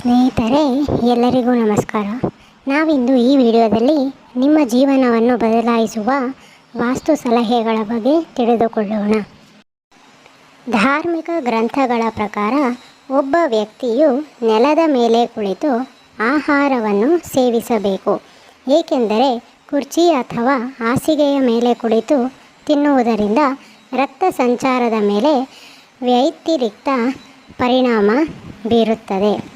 ಸ್ನೇಹಿತರೆ, ಎಲ್ಲರಿಗೂ ನಮಸ್ಕಾರ. ನಾವಿಂದು ಈ ವಿಡಿಯೋದಲ್ಲಿ ನಿಮ್ಮ ಜೀವನವನ್ನು ಬದಲಾಯಿಸುವ ವಾಸ್ತು ಸಲಹೆಗಳ ಬಗ್ಗೆ ತಿಳಿದುಕೊಳ್ಳೋಣ. ಧಾರ್ಮಿಕ ಗ್ರಂಥಗಳ ಪ್ರಕಾರ, ಒಬ್ಬ ವ್ಯಕ್ತಿಯು ನೆಲದ ಮೇಲೆ ಕುಳಿತು ಆಹಾರವನ್ನು ಸೇವಿಸಬೇಕು. ಏಕೆಂದರೆ, ಕುರ್ಚಿ ಅಥವಾ ಹಾಸಿಗೆಯ ಮೇಲೆ ಕುಳಿತು ತಿನ್ನುವುದರಿಂದ ರಕ್ತ ಸಂಚಾರದ ಮೇಲೆ ವ್ಯತಿರಿಕ್ತ ಪರಿಣಾಮ ಬೀರುತ್ತದೆ.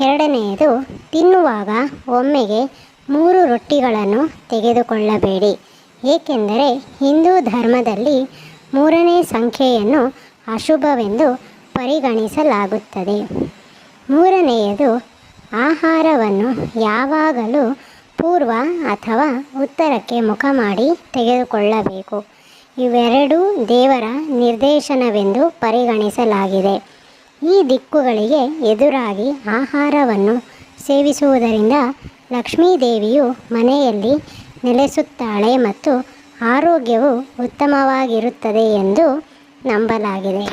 ಎರಡನೆಯದು, ತಿನ್ನುವಾಗ ಒಮ್ಮೆಗೆ ಮೂರು ರೊಟ್ಟಿಗಳನ್ನು ತೆಗೆದುಕೊಳ್ಳಬೇಡಿ. ಏಕೆಂದರೆ ಹಿಂದೂ ಧರ್ಮದಲ್ಲಿ ಮೂರನೇ ಸಂಖ್ಯೆಯನ್ನು ಅಶುಭವೆಂದು ಪರಿಗಣಿಸಲಾಗುತ್ತದೆ. ಮೂರನೆಯದು, ಆಹಾರವನ್ನು ಯಾವಾಗಲೂ ಪೂರ್ವ ಅಥವಾ ಉತ್ತರಕ್ಕೆ ಮುಖ ಮಾಡಿ ತೆಗೆದುಕೊಳ್ಳಬೇಕು. ಇವೆರಡೂ ದೇವರ ನಿರ್ದೇಶನವೆಂದು ಪರಿಗಣಿಸಲಾಗಿದೆ. ಈ ದಿಕ್ಕುಗಳಿಗೆ ಎದುರಾಗಿ ಆಹಾರವನ್ನು ಸೇವಿಸುವುದರಿಂದ ಲಕ್ಷ್ಮೀದೇವಿಯು ಮನೆಯಲ್ಲಿ ನೆಲೆಸುತ್ತಾಳೆ ಮತ್ತು ಆರೋಗ್ಯವು ಉತ್ತಮವಾಗಿರುತ್ತದೆ ಎಂದು ನಂಬಲಾಗಿದೆ.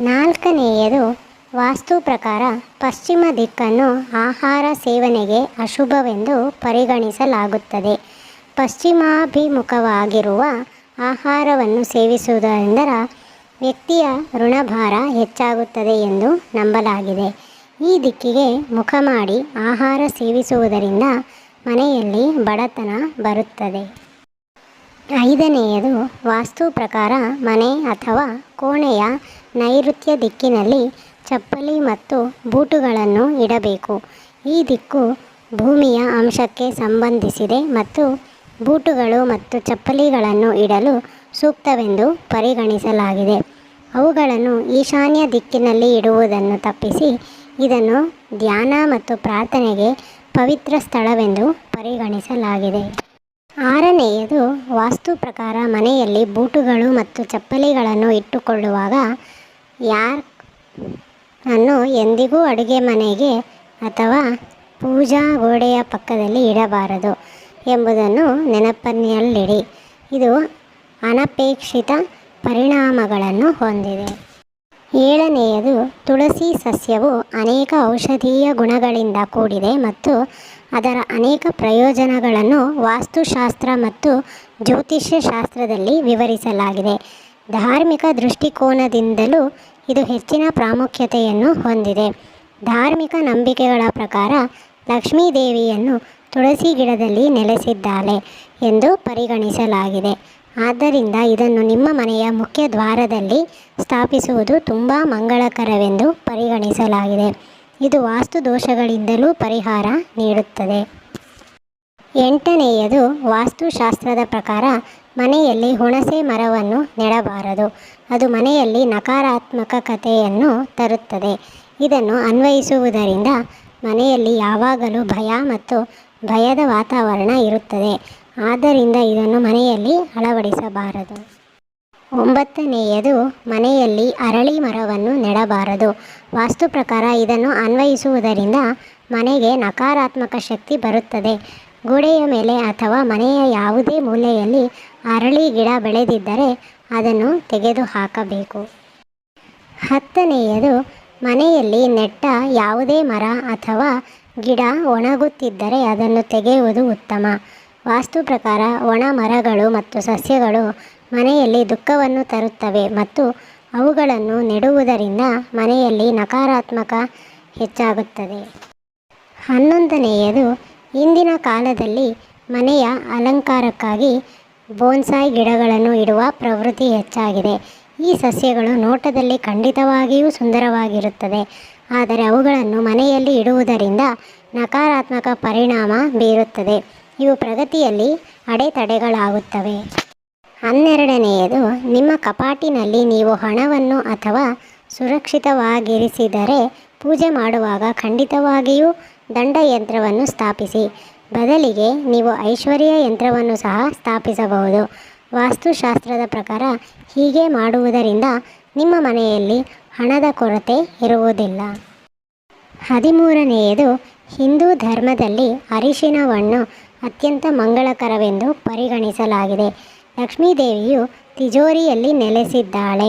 ನಾಲ್ಕನೆಯದು, ವಾಸ್ತು ಪ್ರಕಾರ ಪಶ್ಚಿಮ ದಿಕ್ಕನ್ನು ಆಹಾರ ಸೇವನೆಗೆ ಅಶುಭವೆಂದು ಪರಿಗಣಿಸಲಾಗುತ್ತದೆ. ಪಶ್ಚಿಮಾಭಿಮುಖವಾಗಿರುವ ಆಹಾರವನ್ನು ಸೇವಿಸುವುದರಿಂದ ವ್ಯಕ್ತಿಯ ಋಣಭಾರ ಹೆಚ್ಚಾಗುತ್ತದೆ ಎಂದು ನಂಬಲಾಗಿದೆ. ಈ ದಿಕ್ಕಿಗೆ ಮುಖ ಮಾಡಿ ಆಹಾರ ಸೇವಿಸುವುದರಿಂದ ಮನೆಯಲ್ಲಿ ಬಡತನ ಬರುತ್ತದೆ. ಐದನೆಯದು, ವಾಸ್ತು ಪ್ರಕಾರ ಮನೆ ಅಥವಾ ಕೋಣೆಯ ನೈಋತ್ಯ ದಿಕ್ಕಿನಲ್ಲಿ ಚಪ್ಪಲಿ ಮತ್ತು ಬೂಟುಗಳನ್ನು ಇಡಬೇಕು. ಈ ದಿಕ್ಕು ಭೂಮಿಯ ಅಂಶಕ್ಕೆ ಸಂಬಂಧಿಸಿದೆ ಮತ್ತು ಬೂಟುಗಳು ಮತ್ತು ಚಪ್ಪಲಿಗಳನ್ನು ಇಡಲು ಸೂಕ್ತವೆಂದು ಪರಿಗಣಿಸಲಾಗಿದೆ. ಅವುಗಳನ್ನು ಈಶಾನ್ಯ ದಿಕ್ಕಿನಲ್ಲಿ ಇಡುವುದನ್ನು ತಪ್ಪಿಸಿ ಇದನ್ನು ಧ್ಯಾನ ಮತ್ತು ಪ್ರಾರ್ಥನೆಗೆ ಪವಿತ್ರ ಸ್ಥಳವೆಂದು ಪರಿಗಣಿಸಲಾಗಿದೆ. ಆರನೆಯದು, ವಾಸ್ತು ಪ್ರಕಾರ ಮನೆಯಲ್ಲಿ ಬೂಟುಗಳು ಮತ್ತು ಚಪ್ಪಲಿಗಳನ್ನು ಇಟ್ಟುಕೊಳ್ಳುವಾಗ ಯಾರ್ ಅನ್ನು ಎಂದಿಗೂ ಅಡುಗೆ ಮನೆಗೆ ಅಥವಾ ಪೂಜಾ ಗೋಡೆಯ ಪಕ್ಕದಲ್ಲಿ ಇಡಬಾರದು ಎಂಬುದನ್ನು ನೆನಪನ್ನಲ್ಲಿಡಿ ಇದು ಅನಪೇಕ್ಷಿತ ಪರಿಣಾಮಗಳನ್ನು ಹೊಂದಿದೆ. ಏಳನೆಯದು, ತುಳಸಿ ಸಸ್ಯವು ಅನೇಕ ಔಷಧೀಯ ಗುಣಗಳಿಂದ ಕೂಡಿದೆ ಮತ್ತು ಅದರ ಅನೇಕ ಪ್ರಯೋಜನಗಳನ್ನು ವಾಸ್ತುಶಾಸ್ತ್ರ ಮತ್ತು ಜ್ಯೋತಿಷ್ಯ ಶಾಸ್ತ್ರದಲ್ಲಿ ವಿವರಿಸಲಾಗಿದೆ. ಧಾರ್ಮಿಕ ದೃಷ್ಟಿಕೋನದಿಂದಲೂ ಇದು ಹೆಚ್ಚಿನ ಪ್ರಾಮುಖ್ಯತೆಯನ್ನು ಹೊಂದಿದೆ. ಧಾರ್ಮಿಕ ನಂಬಿಕೆಗಳ ಪ್ರಕಾರ ಲಕ್ಷ್ಮೀದೇವಿಯನ್ನು ತುಳಸಿ ಗಿಡದಲ್ಲಿ ನೆಲೆಸಿದ್ದಾಳೆ ಎಂದು ಪರಿಗಣಿಸಲಾಗಿದೆ. ಆದ್ದರಿಂದ ಇದನ್ನು ನಿಮ್ಮ ಮನೆಯ ಮುಖ್ಯ ದ್ವಾರದಲ್ಲಿ ಸ್ಥಾಪಿಸುವುದು ತುಂಬ ಮಂಗಳಕರವೆಂದು ಪರಿಗಣಿಸಲಾಗಿದೆ. ಇದು ವಾಸ್ತು ದೋಷಗಳಿಂದಲೂ ಪರಿಹಾರ ನೀಡುತ್ತದೆ. ಎಂಟನೆಯದು, ವಾಸ್ತುಶಾಸ್ತ್ರದ ಪ್ರಕಾರ ಮನೆಯಲ್ಲಿ ಹುಣಸೆ ಮರವನ್ನು ನೆಡಬಾರದು. ಅದು ಮನೆಯಲ್ಲಿ ನಕಾರಾತ್ಮಕ ಕಥೆಯನ್ನು ತರುತ್ತದೆ. ಇದನ್ನು ಅನ್ವಯಿಸುವುದರಿಂದ ಮನೆಯಲ್ಲಿ ಯಾವಾಗಲೂ ಭಯ ಮತ್ತು ಭಯದ ವಾತಾವರಣ ಇರುತ್ತದೆ. ಆದ್ದರಿಂದ ಇದನ್ನು ಮನೆಯಲ್ಲಿ ಅಳವಡಿಸಬಾರದು. ಒಂಬತ್ತನೆಯದು, ಮನೆಯಲ್ಲಿ ಅರಳಿ ಮರವನ್ನು ನೆಡಬಾರದು. ವಾಸ್ತು ಪ್ರಕಾರ ಇದನ್ನು ಅನ್ವಯಿಸುವುದರಿಂದ ಮನೆಗೆ ನಕಾರಾತ್ಮಕ ಶಕ್ತಿ ಬರುತ್ತದೆ. ಗೋಡೆಯ ಮೇಲೆ ಅಥವಾ ಮನೆಯ ಯಾವುದೇ ಮೂಲೆಯಲ್ಲಿ ಅರಳಿ ಗಿಡ ಬೆಳೆದಿದ್ದರೆ ಅದನ್ನು ತೆಗೆದು ಹಾಕಬೇಕು ಹತ್ತನೆಯದು, ಮನೆಯಲ್ಲಿ ನೆಟ್ಟ ಯಾವುದೇ ಮರ ಅಥವಾ ಗಿಡ ಒಣಗುತ್ತಿದ್ದರೆ ಅದನ್ನು ತೆಗೆಯುವುದು ಉತ್ತಮ. ವಾಸ್ತು ಪ್ರಕಾರ ಒಣ ಮರಗಳು ಮತ್ತು ಸಸ್ಯಗಳು ಮನೆಯಲ್ಲಿ ದುಃಖವನ್ನು ತರುತ್ತವೆ ಮತ್ತು ಅವುಗಳನ್ನು ನೆಡುವುದರಿಂದ ಮನೆಯಲ್ಲಿ ನಕಾರಾತ್ಮಕ ಹೆಚ್ಚಾಗುತ್ತದೆ. ಹನ್ನೊಂದನೆಯದು, ಇಂದಿನ ಕಾಲದಲ್ಲಿ ಮನೆಯ ಅಲಂಕಾರಕ್ಕಾಗಿ ಬೋನ್ಸಾಯ್ ಗಿಡಗಳನ್ನು ಇಡುವ ಪ್ರವೃತ್ತಿ ಹೆಚ್ಚಾಗಿದೆ. ಈ ಸಸ್ಯಗಳು ನೋಟದಲ್ಲಿ ಖಂಡಿತವಾಗಿಯೂ ಸುಂದರವಾಗಿರುತ್ತದೆ ಆದರೆ ಅವುಗಳನ್ನು ಮನೆಯಲ್ಲಿ ಇಡುವುದರಿಂದ ನಕಾರಾತ್ಮಕ ಪರಿಣಾಮ ಬೀರುತ್ತದೆ. ಇವು ಪ್ರಗತಿಯಲ್ಲಿ ಅಡೆತಡೆಗಳಾಗುತ್ತವೆ. ಹನ್ನೆರಡನೆಯದು, ನಿಮ್ಮ ಕಪಾಟಿನಲ್ಲಿ ನೀವು ಹಣವನ್ನು ಅಥವಾ ಸುರಕ್ಷಿತವಾಗಿರಿಸಿದರೆ ಪೂಜೆ ಮಾಡುವಾಗ ಖಂಡಿತವಾಗಿಯೂ ದಂಡಯಂತ್ರವನ್ನು ಸ್ಥಾಪಿಸಿ. ಬದಲಿಗೆ ನೀವು ಐಶ್ವರ್ಯ ಯಂತ್ರವನ್ನು ಸಹ ಸ್ಥಾಪಿಸಬಹುದು. ವಾಸ್ತುಶಾಸ್ತ್ರದ ಪ್ರಕಾರ ಹೀಗೆ ಮಾಡುವುದರಿಂದ ನಿಮ್ಮ ಮನೆಯಲ್ಲಿ ಹಣದ ಕೊರತೆ ಇರುವುದಿಲ್ಲ. ಹದಿಮೂರನೆಯದು, ಹಿಂದೂ ಧರ್ಮದಲ್ಲಿ ಅರಿಶಿನವನ್ನು ಅತ್ಯಂತ ಮಂಗಳಕರವೆಂದು ಪರಿಗಣಿಸಲಾಗಿದೆ. ಲಕ್ಷ್ಮೀದೇವಿಯು ತಿಜೋರಿಯಲ್ಲಿ ನೆಲೆಸಿದ್ದಾಳೆ.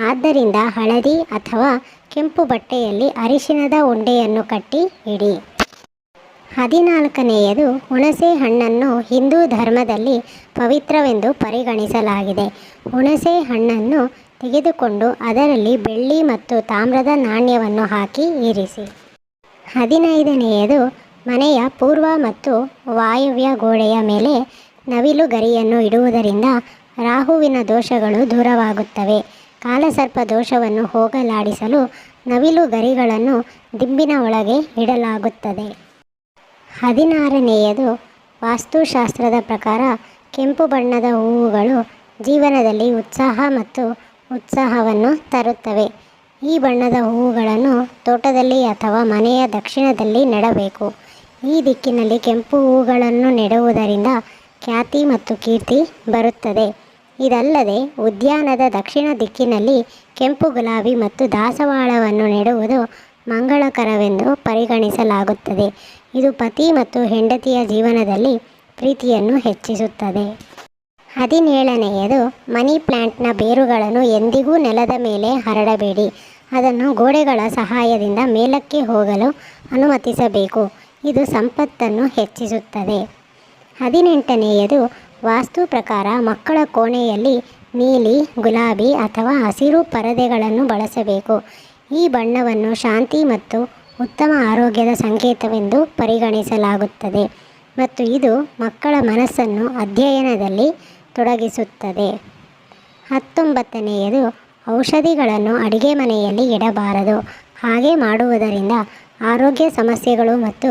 ಆದ್ದರಿಂದ ಹಳದಿ ಅಥವಾ ಕೆಂಪು ಬಟ್ಟೆಯಲ್ಲಿ ಅರಿಶಿನದ ಉಂಡೆಯನ್ನು ಕಟ್ಟಿ ಇಡಿ. ಹದಿನಾಲ್ಕನೆಯದು ಹುಣಸೆ ಹಣ್ಣನ್ನು ಹಿಂದೂ ಧರ್ಮದಲ್ಲಿ ಪವಿತ್ರವೆಂದು ಪರಿಗಣಿಸಲಾಗಿದೆ. ಹುಣಸೆ ಹಣ್ಣನ್ನು ತೆಗೆದುಕೊಂಡು ಅದರಲ್ಲಿ ಬೆಳ್ಳಿ ಮತ್ತು ತಾಮ್ರದ ನಾಣ್ಯವನ್ನು ಹಾಕಿ ಇರಿಸಿ. ಹದಿನೈದನೆಯದು ಮನೆಯ ಪೂರ್ವ ಮತ್ತು ವಾಯುವ್ಯ ಗೋಡೆಯ ಮೇಲೆ ನವಿಲು ಗರಿಯನ್ನು ಇಡುವುದರಿಂದ ರಾಹುವಿನ ದೋಷಗಳು ದೂರವಾಗುತ್ತವೆ. ಕಾಲಸರ್ಪ ದೋಷವನ್ನು ಹೋಗಲಾಡಿಸಲು ನವಿಲು ಗರಿಗಳನ್ನು ದಿಂಬಿನ ಒಳಗೆ ಇಡಲಾಗುತ್ತದೆ. ಹದಿನಾರನೆಯದು, ವಾಸ್ತುಶಾಸ್ತ್ರದ ಪ್ರಕಾರ ಕೆಂಪು ಬಣ್ಣದ ಹೂವುಗಳು ಜೀವನದಲ್ಲಿ ಉತ್ಸಾಹ ಮತ್ತು ಉತ್ಸಾಹವನ್ನು ತರುತ್ತವೆ. ಈ ಬಣ್ಣದ ಹೂವುಗಳನ್ನು ತೋಟದಲ್ಲಿ ಅಥವಾ ಮನೆಯ ದಕ್ಷಿಣದಲ್ಲಿ ನೆಡಬೇಕು. ಈ ದಿಕ್ಕಿನಲ್ಲಿ ಕೆಂಪು ಹೂಗಳನ್ನು ನೆಡುವುದರಿಂದ ಖ್ಯಾತಿ ಮತ್ತು ಕೀರ್ತಿ ಬರುತ್ತದೆ. ಇದಲ್ಲದೆ ಉದ್ಯಾನದ ದಕ್ಷಿಣ ದಿಕ್ಕಿನಲ್ಲಿ ಕೆಂಪು ಗುಲಾಬಿ ಮತ್ತು ದಾಸವಾಳವನ್ನು ನೆಡುವುದು ಮಂಗಳಕರವೆಂದು ಪರಿಗಣಿಸಲಾಗುತ್ತದೆ. ಇದು ಪತಿ ಮತ್ತು ಹೆಂಡತಿಯ ಜೀವನದಲ್ಲಿ ಪ್ರೀತಿಯನ್ನು ಹೆಚ್ಚಿಸುತ್ತದೆ. ಹದಿನೇಳನೆಯದು, ಮನಿ ಪ್ಲ್ಯಾಂಟ್ನ ಬೇರುಗಳನ್ನು ಎಂದಿಗೂ ನೆಲದ ಮೇಲೆ ಹರಡಬೇಡಿ. ಅದನ್ನು ಗೋಡೆಗಳ ಸಹಾಯದಿಂದ ಮೇಲಕ್ಕೆ ಹೋಗಲು ಅನುಮತಿಸಬೇಕು. ಇದು ಸಂಪತ್ತನ್ನು ಹೆಚ್ಚಿಸುತ್ತದೆ. ಹದಿನೆಂಟನೆಯದು, ವಾಸ್ತು ಪ್ರಕಾರ ಮಕ್ಕಳ ಕೋಣೆಯಲ್ಲಿ ನೀಲಿ, ಗುಲಾಬಿ ಅಥವಾ ಹಸಿರು ಪರದೆಗಳನ್ನು ಬಳಸಬೇಕು. ಈ ಬಣ್ಣವನ್ನು ಶಾಂತಿ ಮತ್ತು ಉತ್ತಮ ಆರೋಗ್ಯದ ಸಂಕೇತವೆಂದು ಪರಿಗಣಿಸಲಾಗುತ್ತದೆ ಮತ್ತು ಇದು ಮಕ್ಕಳ ಮನಸ್ಸನ್ನು ಅಧ್ಯಯನದಲ್ಲಿ ತೊಡಗಿಸುತ್ತದೆ. ಹತ್ತೊಂಬತ್ತನೆಯದು, ಔಷಧಿಗಳನ್ನು ಅಡಿಗೆ ಮನೆಯಲ್ಲಿ ಇಡಬಾರದು. ಹಾಗೆ ಮಾಡುವುದರಿಂದ ಆರೋಗ್ಯ ಸಮಸ್ಯೆಗಳು ಮತ್ತು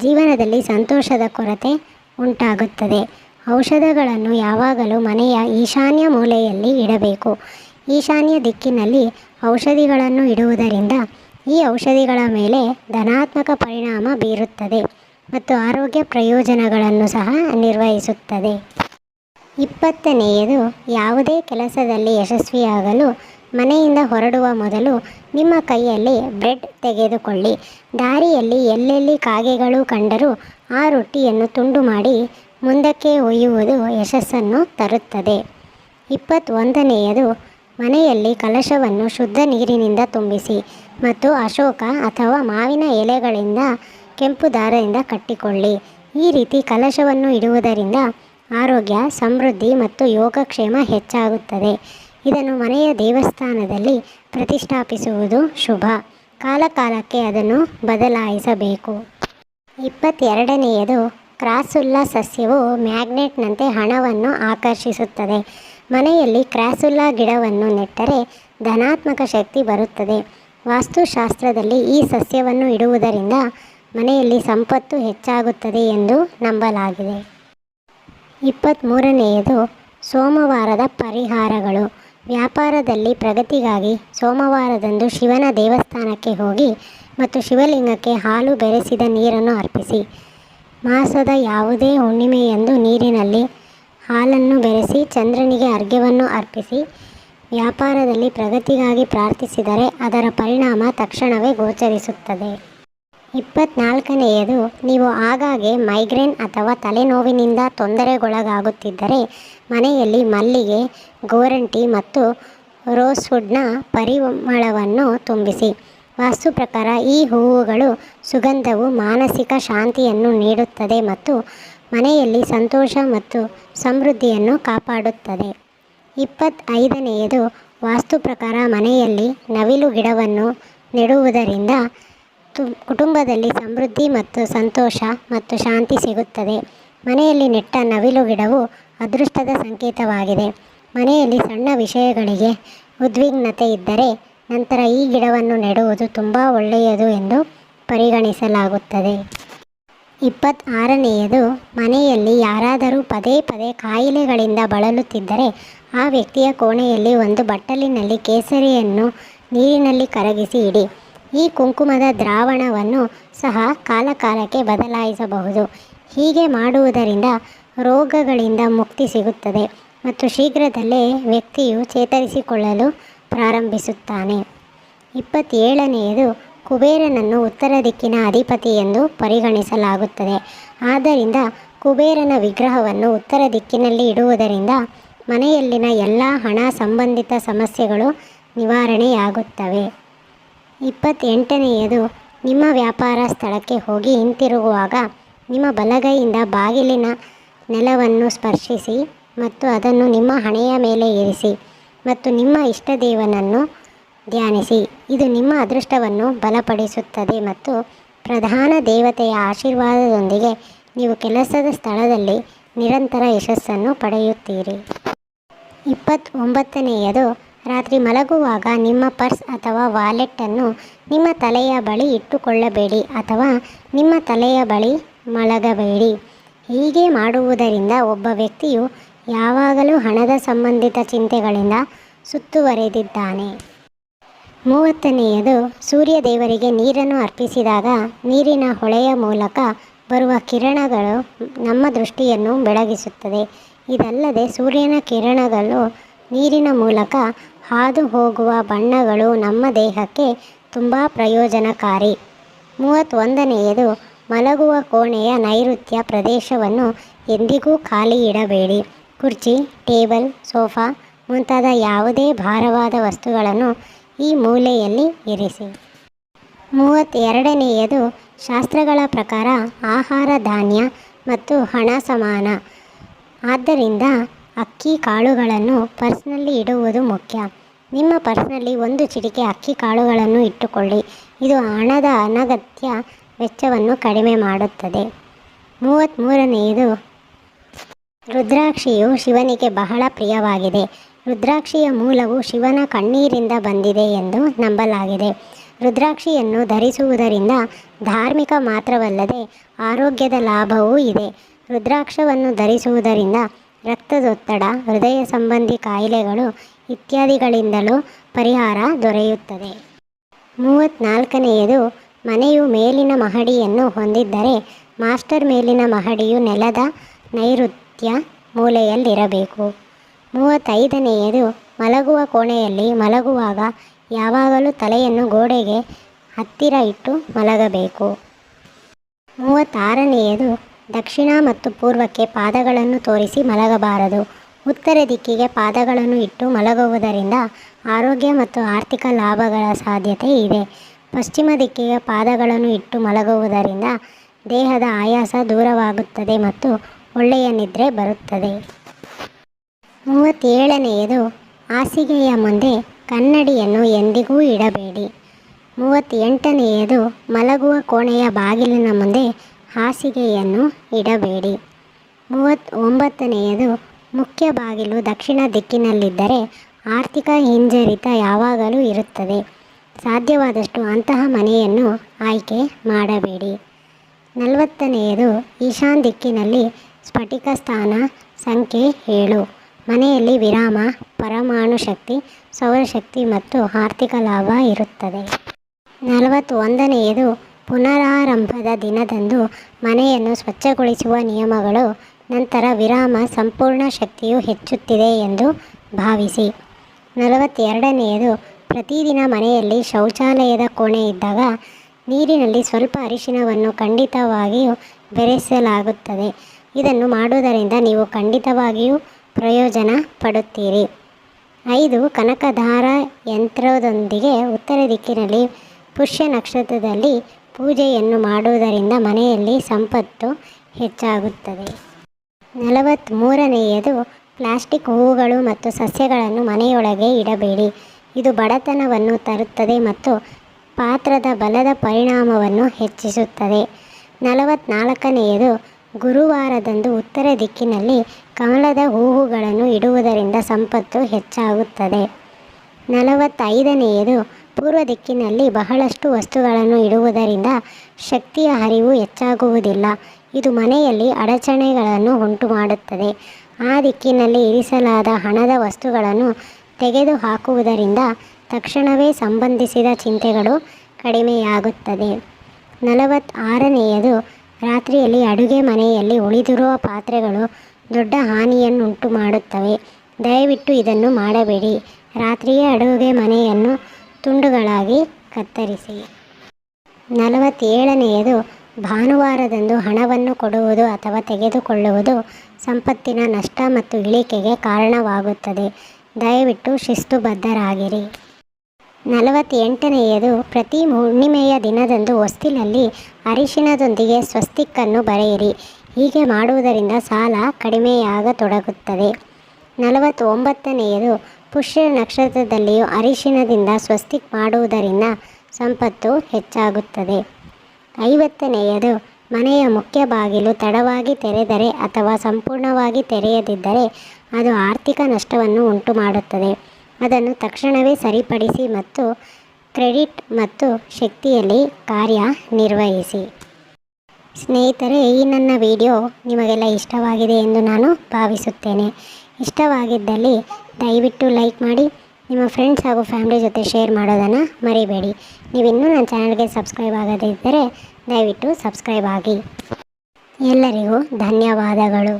ಜೀವನದಲ್ಲಿ ಸಂತೋಷದ ಕೊರತೆ ಉಂಟಾಗುತ್ತದೆ. ಔಷಧಗಳನ್ನು ಯಾವಾಗಲೂ ಮನೆಯ ಈಶಾನ್ಯ ಮೂಲೆಯಲ್ಲಿ ಇಡಬೇಕು. ಈಶಾನ್ಯ ದಿಕ್ಕಿನಲ್ಲಿ ಔಷಧಿಗಳನ್ನು ಇಡುವುದರಿಂದ ಈ ಔಷಧಿಗಳ ಮೇಲೆ ಧನಾತ್ಮಕ ಪರಿಣಾಮ ಬೀರುತ್ತದೆ ಮತ್ತು ಆರೋಗ್ಯ ಪ್ರಯೋಜನಗಳನ್ನು ಸಹ ನಿರ್ವಹಿಸುತ್ತದೆ. ಇಪ್ಪತ್ತನೆಯದು, ಯಾವುದೇ ಕೆಲಸದಲ್ಲಿ ಯಶಸ್ವಿಯಾಗಲು ಮನೆಯಿಂದ ಹೊರಡುವ ಮೊದಲು ನಿಮ್ಮ ಕೈಯಲ್ಲಿ ಬ್ರೆಡ್ ತೆಗೆದುಕೊಳ್ಳಿ. ದಾರಿಯಲ್ಲಿ ಎಲ್ಲೆಲ್ಲಿ ಕಾಗೆಗಳು ಕಂಡರೂ ಆ ರೊಟ್ಟಿಯನ್ನು ತುಂಡು ಮಾಡಿ ಮುಂದಕ್ಕೆ ಒಯ್ಯುವುದು ಯಶಸ್ಸನ್ನು ತರುತ್ತದೆ. ಇಪ್ಪತ್ತೊಂದನೆಯದು, ಮನೆಯಲ್ಲಿ ಕಲಶವನ್ನು ಶುದ್ಧ ನೀರಿನಿಂದ ತುಂಬಿಸಿ ಮತ್ತು ಅಶೋಕ ಅಥವಾ ಮಾವಿನ ಎಲೆಗಳಿಂದ ಕೆಂಪು ದಾರದಿಂದ ಕಟ್ಟಿಕೊಳ್ಳಿ. ಈ ರೀತಿ ಕಲಶವನ್ನು ಇಡುವುದರಿಂದ ಆರೋಗ್ಯ, ಸಮೃದ್ಧಿ ಮತ್ತು ಯೋಗಕ್ಷೇಮ ಹೆಚ್ಚಾಗುತ್ತದೆ. ಇದನ್ನು ಮನೆಯ ದೇವಸ್ಥಾನದಲ್ಲಿ ಪ್ರತಿಷ್ಠಾಪಿಸುವುದು ಶುಭ. ಕಾಲಕಾಲಕ್ಕೆ ಅದನ್ನು ಬದಲಾಯಿಸಬೇಕು. ಇಪ್ಪತ್ತೆರಡನೆಯದು, ಕ್ರಾಸುಲ್ಲಾ ಸಸ್ಯವು ಮ್ಯಾಗ್ನೆಟ್ನಂತೆ ಹಣವನ್ನು ಆಕರ್ಷಿಸುತ್ತದೆ. ಮನೆಯಲ್ಲಿ ಕ್ರಾಸುಲ್ಲಾ ಗಿಡವನ್ನು ನೆಟ್ಟರೆ ಧನಾತ್ಮಕ ಶಕ್ತಿ ಬರುತ್ತದೆ. ವಾಸ್ತುಶಾಸ್ತ್ರದಲ್ಲಿ ಈ ಸಸ್ಯವನ್ನು ಇಡುವುದರಿಂದ ಮನೆಯಲ್ಲಿ ಸಂಪತ್ತು ಹೆಚ್ಚಾಗುತ್ತದೆ ಎಂದು ನಂಬಲಾಗಿದೆ. ಇಪ್ಪತ್ತ್ಮೂರನೆಯದು, ಸೋಮವಾರದ ಪರಿಹಾರಗಳು. ವ್ಯಾಪಾರದಲ್ಲಿ ಪ್ರಗತಿಗಾಗಿ ಸೋಮವಾರದಂದು ಶಿವನ ದೇವಸ್ಥಾನಕ್ಕೆ ಹೋಗಿ ಮತ್ತು ಶಿವಲಿಂಗಕ್ಕೆ ಹಾಲು ಬೆರೆಸಿದ ನೀರನ್ನು ಅರ್ಪಿಸಿ. ಮಾಸದ ಯಾವುದೇ ಹುಣ್ಣಿಮೆಯಂದು ನೀರಿನಲ್ಲಿ ಹಾಲನ್ನು ಬೆರೆಸಿ ಚಂದ್ರನಿಗೆ ಅರ್ಘ್ಯವನ್ನು ಅರ್ಪಿಸಿ ವ್ಯಾಪಾರದಲ್ಲಿ ಪ್ರಗತಿಗಾಗಿ ಪ್ರಾರ್ಥಿಸಿದರೆ ಅದರ ಪರಿಣಾಮ ತಕ್ಷಣವೇ ಗೋಚರಿಸುತ್ತದೆ. ಇಪ್ಪತ್ನಾಲ್ಕನೆಯದು, ನೀವು ಆಗಾಗ್ಗೆ ಮೈಗ್ರೇನ್ ಅಥವಾ ತಲೆನೋವಿನಿಂದ ತೊಂದರೆಗೊಳಗಾಗುತ್ತಿದ್ದರೆ, ಮನೆಯಲ್ಲಿ ಮಲ್ಲಿಗೆ, ಗೋರಂಟಿ ಮತ್ತು ರೋಸ್ವುಡ್ನ ಪರಿಮಳವನ್ನು ತುಂಬಿಸಿ. ವಾಸ್ತು ಪ್ರಕಾರ ಈ ಹೂವುಗಳು ಸುಗಂಧವು ಮಾನಸಿಕ ಶಾಂತಿಯನ್ನು ನೀಡುತ್ತದೆ ಮತ್ತು ಮನೆಯಲ್ಲಿ ಸಂತೋಷ ಮತ್ತು ಸಮೃದ್ಧಿಯನ್ನು ಕಾಪಾಡುತ್ತದೆ. ಇಪ್ಪತ್ತೈದನೆಯದು, ವಾಸ್ತು ಪ್ರಕಾರ ಮನೆಯಲ್ಲಿ ನವಿಲು ಗಿಡವನ್ನು ನೆಡುವುದರಿಂದ ಕುಟುಂಬದಲ್ಲಿ ಸಮೃದ್ಧಿ ಮತ್ತು ಸಂತೋಷ ಮತ್ತು ಶಾಂತಿ ಸಿಗುತ್ತದೆ. ಮನೆಯಲ್ಲಿ ನೆಟ್ಟ ನವಿಲು ಗಿಡವು ಅದೃಷ್ಟದ ಸಂಕೇತವಾಗಿದೆ. ಮನೆಯಲ್ಲಿ ಸಣ್ಣ ವಿಷಯಗಳಿಗೆ ಉದ್ವಿಗ್ನತೆ ಇದ್ದರೆ ನಂತರ ಈ ಗಿಡವನ್ನು ನೆಡುವುದು ತುಂಬ ಒಳ್ಳೆಯದು ಎಂದು ಪರಿಗಣಿಸಲಾಗುತ್ತದೆ. ಇಪ್ಪತ್ತಾರನೆಯದು, ಮನೆಯಲ್ಲಿ ಯಾರಾದರೂ ಪದೇ ಪದೇ ಕಾಯಿಲೆಗಳಿಂದ ಬಳಲುತ್ತಿದ್ದರೆ ಆ ವ್ಯಕ್ತಿಯ ಕೋಣೆಯಲ್ಲಿ ಒಂದು ಬಟ್ಟಲಿನಲ್ಲಿ ಕೇಸರಿಯನ್ನು ನೀರಿನಲ್ಲಿ ಕರಗಿಸಿ ಇಡಿ. ಈ ಕುಂಕುಮದ ದ್ರಾವಣವನ್ನು ಸಹ ಕಾಲಕಾಲಕ್ಕೆ ಬದಲಾಯಿಸಬಹುದು. ಹೀಗೆ ಮಾಡುವುದರಿಂದ ರೋಗಗಳಿಂದ ಮುಕ್ತಿ ಸಿಗುತ್ತದೆ ಮತ್ತು ಶೀಘ್ರದಲ್ಲೇ ವ್ಯಕ್ತಿಯು ಚೇತರಿಸಿಕೊಳ್ಳಲು ಪ್ರಾರಂಭಿಸುತ್ತಾನೆ. ಇಪ್ಪತ್ತೇಳನೆಯದು ಕುಬೇರನನ್ನು ಉತ್ತರ ದಿಕ್ಕಿನ ಅಧಿಪತಿ ಎಂದು ಪರಿಗಣಿಸಲಾಗುತ್ತದೆ. ಆದ್ದರಿಂದ ಕುಬೇರನ ವಿಗ್ರಹವನ್ನು ಉತ್ತರ ದಿಕ್ಕಿನಲ್ಲಿ ಇಡುವುದರಿಂದ ಮನೆಯಲ್ಲಿನ ಎಲ್ಲ ಹಣ ಸಂಬಂಧಿತ ಸಮಸ್ಯೆಗಳು ನಿವಾರಣೆಯಾಗುತ್ತವೆ. ಇಪ್ಪತ್ತೆಂಟನೆಯದು ನಿಮ್ಮ ವ್ಯಾಪಾರ ಸ್ಥಳಕ್ಕೆ ಹೋಗಿ ಹಿಂತಿರುಗುವಾಗ ನಿಮ್ಮ ಬಲಗೈಯಿಂದ ಬಾಗಿಲಿನ ನೆಲವನ್ನು ಸ್ಪರ್ಶಿಸಿ ಮತ್ತು ಅದನ್ನು ನಿಮ್ಮ ಹಣೆಯ ಮೇಲೆ ಇರಿಸಿ ಮತ್ತು ನಿಮ್ಮ ಇಷ್ಟದೇವನನ್ನು ಧ್ಯಾನಿಸಿ. ಇದು ನಿಮ್ಮ ಅದೃಷ್ಟವನ್ನು ಬಲಪಡಿಸುತ್ತದೆ ಮತ್ತು ಪ್ರಧಾನ ದೇವತೆಯ ಆಶೀರ್ವಾದದೊಂದಿಗೆ ನೀವು ಕೆಲಸದ ಸ್ಥಳದಲ್ಲಿ ನಿರಂತರ ಯಶಸ್ಸನ್ನು ಪಡೆಯುತ್ತೀರಿ. ಇಪ್ಪತ್ತೊಂಬತ್ತನೆಯದು ರಾತ್ರಿ ಮಲಗುವಾಗ ನಿಮ್ಮ ಪರ್ಸ್ ಅಥವಾ ವಾಲೆಟ್ಟನ್ನು ನಿಮ್ಮ ತಲೆಯ ಬಳಿ ಇಟ್ಟುಕೊಳ್ಳಬೇಡಿ ಅಥವಾ ನಿಮ್ಮ ತಲೆಯ ಬಳಿ ಮಲಗಬೇಡಿ. ಹೀಗೆ ಮಾಡುವುದರಿಂದ ಒಬ್ಬ ವ್ಯಕ್ತಿಯು ಯಾವಾಗಲೂ ಹಣದ ಸಂಬಂಧಿತ ಚಿಂತೆಗಳಿಂದ ಸುತ್ತುವರೆದಿದ್ದಾನೆ. ಮೂವತ್ತನೆಯದು ಸೂರ್ಯ ದೇವರಿಗೆ ನೀರನ್ನು ಅರ್ಪಿಸಿದಾಗ ನೀರಿನ ಹೊಳೆಯ ಮೂಲಕ ಬರುವ ಕಿರಣಗಳು ನಮ್ಮ ದೃಷ್ಟಿಯನ್ನು ಬೆಳಗಿಸುತ್ತದೆ. ಇದಲ್ಲದೆ ಸೂರ್ಯನ ಕಿರಣಗಳು ನೀರಿನ ಮೂಲಕ ಹಾದು ಹೋಗುವ ಬಣ್ಣಗಳು ನಮ್ಮ ದೇಹಕ್ಕೆ ತುಂಬ ಪ್ರಯೋಜನಕಾರಿ. ಮೂವತ್ತೊಂದನೆಯದು, ಮಲಗುವ ಕೋಣೆಯ ನೈಋತ್ಯ ಪ್ರದೇಶವನ್ನು ಎಂದಿಗೂ ಖಾಲಿ ಇಡಬೇಡಿ. ಕುರ್ಚಿ, ಟೇಬಲ್, ಸೋಫಾ ಮುಂತಾದ ಯಾವುದೇ ಭಾರವಾದ ವಸ್ತುಗಳನ್ನು ಈ ಮೂಲೆಯಲ್ಲಿ ಇರಿಸಿ. ಮೂವತ್ತೆರಡನೆಯದು, ಶಾಸ್ತ್ರಗಳ ಪ್ರಕಾರ ಆಹಾರ ಧಾನ್ಯ ಮತ್ತು ಹಣ ಸಮಾನ. ಆದ್ದರಿಂದ ಅಕ್ಕಿ ಕಾಳುಗಳನ್ನು ಪರ್ಸ್ನಲ್ಲಿ ಇಡುವುದು ಮುಖ್ಯ. ನಿಮ್ಮ ಪರ್ಸ್ನಲ್ಲಿ ಒಂದು ಚಿಟಿಕೆ ಅಕ್ಕಿ ಕಾಳುಗಳನ್ನು ಇಟ್ಟುಕೊಳ್ಳಿ. ಇದು ಹಣದ ಅನಗತ್ಯ ವೆಚ್ಚವನ್ನು ಕಡಿಮೆ ಮಾಡುತ್ತದೆ. ಮೂವತ್ತ್ಮೂರನೆಯದು ರುದ್ರಾಕ್ಷಿಯು ಶಿವನಿಗೆ ಬಹಳ ಪ್ರಿಯವಾಗಿದೆ. ರುದ್ರಾಕ್ಷಿಯ ಮೂಲವು ಶಿವನ ಕಣ್ಣೀರಿಂದ ಬಂದಿದೆ ಎಂದು ನಂಬಲಾಗಿದೆ. ರುದ್ರಾಕ್ಷಿಯನ್ನು ಧರಿಸುವುದರಿಂದ ಧಾರ್ಮಿಕ ಮಾತ್ರವಲ್ಲದೆ ಆರೋಗ್ಯದ ಲಾಭವೂ ಇದೆ. ರುದ್ರಾಕ್ಷವನ್ನು ಧರಿಸುವುದರಿಂದ ರಕ್ತದೊತ್ತಡ, ಹೃದಯ ಸಂಬಂಧಿ ಕಾಯಿಲೆಗಳು ಇತ್ಯಾದಿಗಳಿಂದಲೂ ಪರಿಹಾರ ದೊರೆಯುತ್ತದೆ. ಮೂವತ್ತ್ನಾಲ್ಕನೆಯದು ಮನೆಯು ಮೇಲಿನ ಮಹಡಿಯನ್ನು ಹೊಂದಿದ್ದರೆ ಮಾಸ್ಟರ್ ಮೇಲಿನ ಮಹಡಿಯು ನೆಲದ ನೈಋತ್ಯ ಮೂಲೆಯಲ್ಲಿರಬೇಕು. ಮೂವತ್ತೈದನೆಯದು, ಮಲಗುವ ಕೋಣೆಯಲ್ಲಿ ಮಲಗುವಾಗ ಯಾವಾಗಲೂ ತಲೆಯನ್ನು ಗೋಡೆಗೆ ಹತ್ತಿರ ಇಟ್ಟು ಮಲಗಬೇಕು. ಮೂವತ್ತಾರನೆಯದು ದಕ್ಷಿಣ ಮತ್ತು ಪೂರ್ವಕ್ಕೆ ಪಾದಗಳನ್ನು ತೋರಿಸಿ ಮಲಗಬಾರದು. ಉತ್ತರ ದಿಕ್ಕಿಗೆ ಪಾದಗಳನ್ನು ಇಟ್ಟು ಮಲಗುವುದರಿಂದ ಆರೋಗ್ಯ ಮತ್ತು ಆರ್ಥಿಕ ಲಾಭಗಳ ಸಾಧ್ಯತೆ ಇದೆ. ಪಶ್ಚಿಮ ದಿಕ್ಕಿಗೆ ಪಾದಗಳನ್ನು ಇಟ್ಟು ಮಲಗುವುದರಿಂದ ದೇಹದ ಆಯಾಸ ದೂರವಾಗುತ್ತದೆ ಮತ್ತು ಒಳ್ಳೆಯ ನಿದ್ರೆ ಬರುತ್ತದೆ. ಮೂವತ್ತೇಳನೆಯದು, ಹಾಸಿಗೆಯ ಮುಂದೆ ಕನ್ನಡಿಯನ್ನು ಎಂದಿಗೂ ಇಡಬೇಡಿ. ಮೂವತ್ತೆಂಟನೆಯದು, ಮಲಗುವ ಕೋಣೆಯ ಬಾಗಿಲಿನ ಮುಂದೆ ಹಾಸಿಗೆಯನ್ನು ಇಡಬೇಡಿ. ಮೂವತ್ತ್ ಒಂಬತ್ತನೆಯದು ಮುಖ್ಯ ಬಾಗಿಲು ದಕ್ಷಿಣ ದಿಕ್ಕಿನಲ್ಲಿದ್ದರೆ ಆರ್ಥಿಕ ಹಿಂಜರಿತ ಯಾವಾಗಲೂ ಇರುತ್ತದೆ. ಸಾಧ್ಯವಾದಷ್ಟು ಅಂತಹ ಮನೆಯನ್ನು ಆಯ್ಕೆ ಮಾಡಬೇಡಿ. ನಲವತ್ತನೆಯದು, ಈಶಾನ್ ದಿಕ್ಕಿನಲ್ಲಿ ಸ್ಫಟಿಕ ಸ್ಥಾನ ಸಂಖ್ಯೆ ಏಳು. ಮನೆಯಲ್ಲಿ ವಿರಾಮ, ಪರಮಾಣು ಶಕ್ತಿ, ಸೌರಶಕ್ತಿ ಮತ್ತು ಆರ್ಥಿಕ ಲಾಭ ಇರುತ್ತದೆ. ನಲವತ್ತೊಂದನೆಯದು ಪುನರಾರಂಭದ ದಿನದಂದು ಮನೆಯನ್ನು ಸ್ವಚ್ಛಗೊಳಿಸುವ ನಿಯಮಗಳು, ನಂತರ ವಿರಾಮ ಸಂಪೂರ್ಣ ಶಕ್ತಿಯು ಹೆಚ್ಚುತ್ತಿದೆ ಎಂದು ಭಾವಿಸಿ. ನಲವತ್ತೆರಡನೆಯದು, ಪ್ರತಿದಿನ ಮನೆಯಲ್ಲಿ ಶೌಚಾಲಯದ ಕೋಣೆ ಇದ್ದಾಗ ನೀರಿನಲ್ಲಿ ಸ್ವಲ್ಪ ಅರಿಶಿನವನ್ನು ಖಂಡಿತವಾಗಿಯೂ ಬೆರೆಸಲಾಗುತ್ತದೆ. ಇದನ್ನು ಮಾಡುವುದರಿಂದ ನೀವು ಖಂಡಿತವಾಗಿಯೂ ಪ್ರಯೋಜನ ಪಡುತ್ತೀರಿ. ಐದು, ಕನಕಧಾರ ಯಂತ್ರದೊಂದಿಗೆ ಉತ್ತರ ದಿಕ್ಕಿನಲ್ಲಿ ಪುಷ್ಯ ನಕ್ಷತ್ರದಲ್ಲಿ ಪೂಜೆಯನ್ನು ಮಾಡುವುದರಿಂದ ಮನೆಯಲ್ಲಿ ಸಂಪತ್ತು ಹೆಚ್ಚಾಗುತ್ತದೆ. ನಲವತ್ತ್ಮೂರನೆಯದು ಪ್ಲಾಸ್ಟಿಕ್ ಹೂವುಗಳು ಮತ್ತು ಸಸ್ಯಗಳನ್ನು ಮನೆಯೊಳಗೆ ಇಡಬೇಡಿ. ಇದು ಬಡತನವನ್ನು ತರುತ್ತದೆ ಮತ್ತು ಪಾತ್ರದ ಬಲದ ಪರಿಣಾಮವನ್ನು ಹೆಚ್ಚಿಸುತ್ತದೆ. ನಲವತ್ತ್ನಾಲ್ಕನೆಯದು ಗುರುವಾರದಂದು ಉತ್ತರ ದಿಕ್ಕಿನಲ್ಲಿ ಕಮಲದ ಹೂವುಗಳನ್ನು ಇಡುವುದರಿಂದ ಸಂಪತ್ತು ಹೆಚ್ಚಾಗುತ್ತದೆ. ನಲವತ್ತೈದನೆಯದು ಪೂರ್ವ ದಿಕ್ಕಿನಲ್ಲಿ ಬಹಳಷ್ಟು ವಸ್ತುಗಳನ್ನು ಇಡುವುದರಿಂದ ಶಕ್ತಿಯ ಹರಿವು ಹೆಚ್ಚಾಗುವುದಿಲ್ಲ. ಇದು ಮನೆಯಲ್ಲಿ ಅಡಚಣೆಗಳನ್ನು ಉಂಟು ಮಾಡುತ್ತದೆ ಆ ದಿಕ್ಕಿನಲ್ಲಿ ಇರಿಸಲಾದ ಹಣದ ವಸ್ತುಗಳನ್ನು ತೆಗೆದುಹಾಕುವುದರಿಂದ ತಕ್ಷಣವೇ ಸಂಬಂಧಿಸಿದ ಚಿಂತೆಗಳು ಕಡಿಮೆಯಾಗುತ್ತದೆ. ನಲವತ್ತಾರನೆಯದು, ರಾತ್ರಿಯಲ್ಲಿ ಅಡುಗೆ ಮನೆಯಲ್ಲಿ ಉಳಿದಿರುವ ಪಾತ್ರೆಗಳು ದೊಡ್ಡ ಹಾನಿಯನ್ನುಂಟು ಮಾಡುತ್ತವೆ ದಯವಿಟ್ಟು ಇದನ್ನು ಮಾಡಬೇಡಿ. ರಾತ್ರಿಯೇ ಅಡುಗೆ ಮನೆಯನ್ನು ತುಂಡುಗಳಾಗಿ ಕತ್ತರಿಸಿ. ನಲವತ್ತೇಳನೆಯದು, ಭಾನುವಾರದಂದು ಹಣವನ್ನು ಕೊಡುವುದು ಅಥವಾ ತೆಗೆದುಕೊಳ್ಳುವುದು ಸಂಪತ್ತಿನ ನಷ್ಟ ಮತ್ತು ಇಳಿಕೆಗೆ ಕಾರಣವಾಗುತ್ತದೆ. ದಯವಿಟ್ಟು ಶಿಸ್ತುಬದ್ಧರಾಗಿರಿ. ನಲವತ್ತೆಂಟನೆಯದು, ಪ್ರತಿ ಹುಣ್ಣಿಮೆಯ ದಿನದಂದು ಹೊಸ್ತಿಲಲ್ಲಿ ಅರಿಶಿನದೊಂದಿಗೆ ಸ್ವಸ್ತಿಕ್ಕನ್ನು ಬರೆಯಿರಿ. ಹೀಗೆ ಮಾಡುವುದರಿಂದ ಸಾಲ ಕಡಿಮೆಯಾಗತೊಡಗುತ್ತದೆ. ನಲವತ್ತೊಂಬತ್ತನೆಯದು ಪುಷ್ಯ ನಕ್ಷತ್ರದಲ್ಲಿಯೂ ಅರಿಶಿನದಿಂದ ಸ್ವಸ್ತಿಕ್ ಮಾಡುವುದರಿಂದ ಸಂಪತ್ತು ಹೆಚ್ಚಾಗುತ್ತದೆ. ಐವತ್ತನೆಯದು, ಮನೆಯ ಮುಖ್ಯ ಬಾಗಿಲು ತಡವಾಗಿ ತೆರೆದರೆ ಅಥವಾ ಸಂಪೂರ್ಣವಾಗಿ ತೆರೆಯದಿದ್ದರೆ ಅದು ಆರ್ಥಿಕ ನಷ್ಟವನ್ನು ಉಂಟು ಮಾಡುತ್ತದೆ ಅದನ್ನು ತಕ್ಷಣವೇ ಸರಿಪಡಿಸಿ ಮತ್ತು ಕ್ರೆಡಿಟ್ ಮತ್ತು ಶಕ್ತಿಯಲ್ಲಿ ಕಾರ್ಯ ನಿರ್ವಹಿಸಿ. ಸ್ನೇಹಿತರೆ, ಈ ನನ್ನ ವಿಡಿಯೋ ನಿಮಗೆಲ್ಲ ಇಷ್ಟವಾಗಿದೆ ಎಂದು ನಾನು ಭಾವಿಸುತ್ತೇನೆ. ಇಷ್ಟವಾಗಿದ್ದಲ್ಲಿ ದಯವಿಟ್ಟು ಲೈಕ್ ಮಾಡಿ, ನಿಮ್ಮ ಫ್ರೆಂಡ್ಸ್ ಹಾಗೂ ಫ್ಯಾಮಿಲಿ ಜೊತೆ ಶೇರ್ ಮಾಡೋದನ್ನು ಮರಿಬೇಡಿ. ನೀವಿನ್ನೂ ನನ್ನ ಚಾನಲ್ಗೆ ಸಬ್ಸ್ಕ್ರೈಬ್ ಆಗದೇ ಇದ್ದರೆ ದಯವಿಟ್ಟು ಸಬ್ಸ್ಕ್ರೈಬ್ ಆಗಿ. ಎಲ್ಲರಿಗೂ ಧನ್ಯವಾದಗಳು.